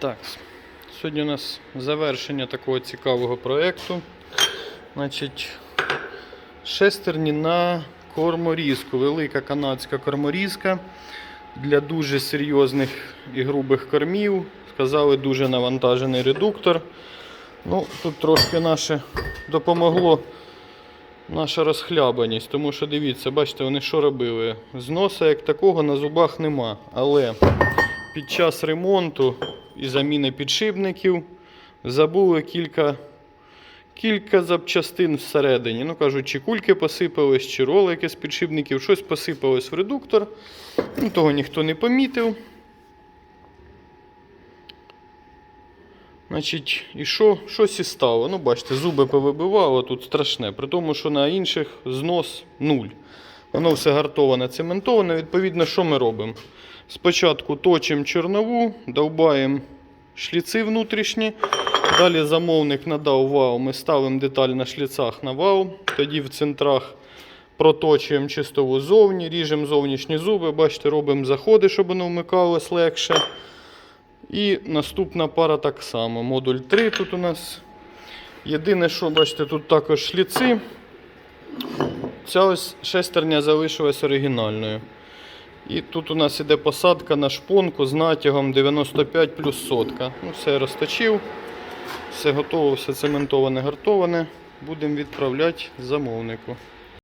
Так, сьогодні у нас завершення такого цікавого проєкту. Значить, шестерні на корморізку. Велика канадська корморізка для дуже серйозних і грубих кормів. Сказали, дуже навантажений редуктор. Ну, тут трошки наше допомогло наша розхлябаність, тому що дивіться, бачите, вони що робили? Зноса як такого на зубах нема. Але під час ремонту і заміни підшипників забули кілька, кілька запчастин всередині. Ну, кажуть, чи кульки посипались, чи ролики з підшипників, щось посипалось в редуктор. Ну, того ніхто не помітив. Значить, і що? Щось і стало. Ну, бачите, зуби повибивало, тут страшне. При тому, що на інших знос нуль. Воно все гартоване, цементоване. Відповідно, що ми робимо? Спочатку точимо чорнову, довбаємо шліци внутрішні. Далі замовник надав вал. Ми ставимо деталь на шліцах на вал. Тоді в центрах проточуємо чистову зовні, ріжемо зовнішні зуби. Бачите, робимо заходи, щоб воно вмикалось легше. І наступна пара так само. Модуль 3 тут у нас. Єдине, що, бачите, тут також шліци. Ця ось шестерня залишилась оригінальною. І тут у нас іде посадка на шпонку з натягом 95 плюс сотка. Ну, все розточив. Все готово, все цементоване, гартоване. Будемо відправляти замовнику.